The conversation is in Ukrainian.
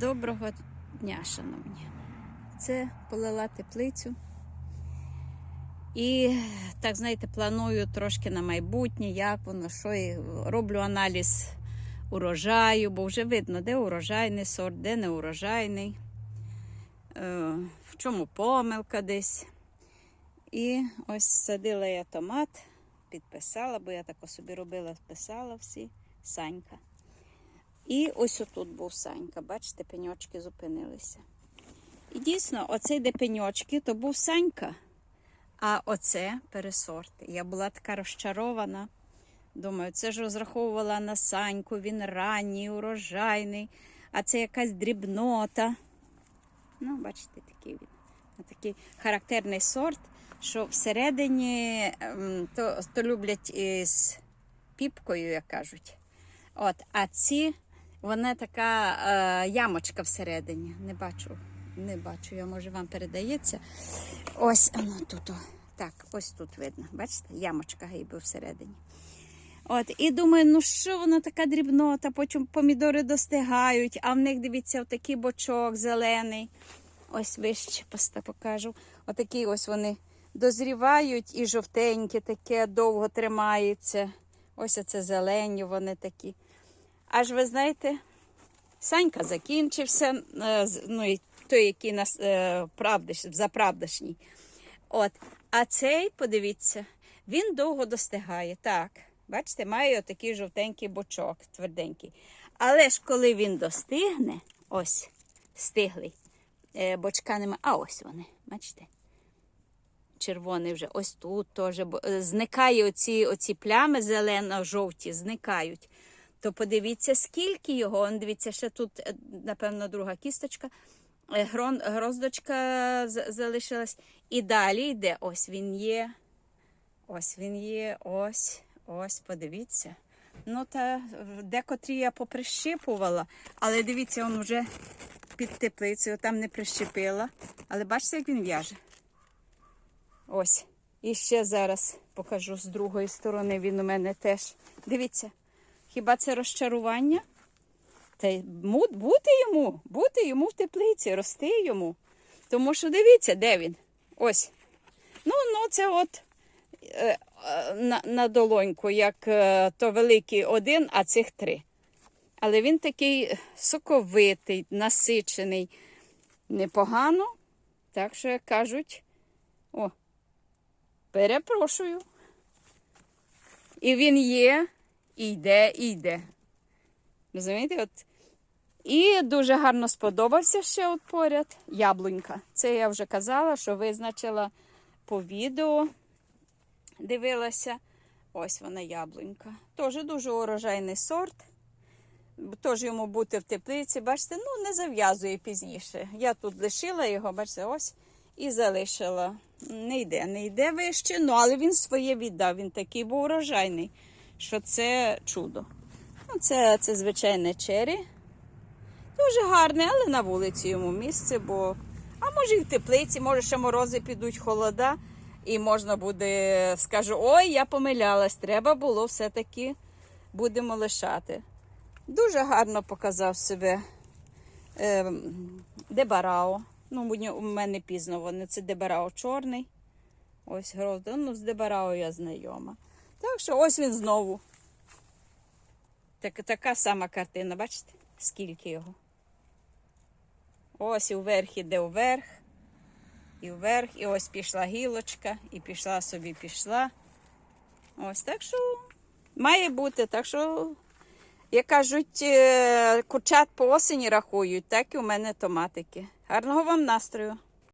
Доброго дня, шановні. Це полила теплицю. І так, знаєте, планую трошки на майбутнє, як воно, що і роблю аналіз урожаю, бо вже видно, де урожайний сорт, де не урожайний, е, в чому помилка десь. І ось садила я томат, підписала, бо я так собі робила, писала всі, Санька. І ось отут був Санька, бачите, пеньочки зупинилися. І дійсно, оцей де пеньочки, то був Санька, а оце пересорт. Я була така розчарована. Думаю, це ж розраховувала на Саньку, він ранній, урожайний, а це якась дрібнота. Ну, бачите, такий він. Такий характерний сорт, що всередині ем, то, то люблять із піпкою, як кажуть. От, а ці, вона така е, ямочка всередині. Не бачу, не бачу, я може вам передається. Ось ну, тут. Так, ось тут видно. Бачите, ямочка гейби всередині. От, і думаю, ну що воно така дрібнота, потім помідори достигають, а в них дивіться, отакий бочок зелений. Ось вище поста покажу. Отакі ось вони дозрівають і жовтенькі, таке довго тримається. Ось оце зелені вони такі. Аж ви знаєте, Санька закінчився, е, ну той, який нас е, заправдашній. От. А цей, подивіться, він довго достигає. Так, бачите, має отакий жовтенький бочок, тверденький. Але ж коли він достигне, ось стиглий, е, бочка нема. А ось вони, бачите? червоний вже ось тут теж зникає оці, оці плями зелено-жовті, зникають. То подивіться, скільки його. Он, дивіться, ще тут, е, напевно, друга кісточка, е, грон, гроздочка залишилась. І далі йде. Ось він є. Ось він є. Ось, ось, подивіться. Ну, та е, декотрі я поприщипувала, але дивіться, він вже під теплицею, там не прищепила. Але бачите, як він в'яже. Ось. І ще зараз покажу з другої сторони. Він у мене теж. Дивіться, хіба це розчарування? Та бути йому, бути йому в теплиці, рости йому. Тому що дивіться, де він. Ось. Ну, ну це от е, е, на, на долоньку, як е, то великий один, а цих три. Але він такий соковитий, насичений, непогано. Так що, як кажуть, о, Перепрошую. І він є, і йде, і йде. Розумієте? От. І дуже гарно сподобався ще от поряд яблунька. Це я вже казала, що визначила по відео. Дивилася. Ось вона яблунька. Теж дуже урожайний сорт. Теж йому бути в теплиці. Бачите, ну не зав'язує пізніше. Я тут лишила його, бачите, ось і залишила. Не йде, не йде вище, ну але він своє віддав. Він такий був урожайний, що це чудо. Ну, це, це звичайне чері. Дуже гарне, але на вулиці йому місце, бо. А може і в теплиці, може ще морози підуть, холода, і можна буде, скажу, ой, я помилялась, треба було все-таки будемо лишати. Дуже гарно показав себе е, Дебарао. Ну, у мене пізно вони. Це Дебарао чорний. Ось грозда. Ну, з Дебарао я знайома. Так що ось він знову. Так, така сама картина, бачите? Скільки його. Ось і вверх іде вверх. І вверх, і ось пішла гілочка, і пішла собі пішла. Ось так що має бути. Так що, як кажуть, е, курчат по осені рахують, так і у мене томатики. Гарного вам настрою!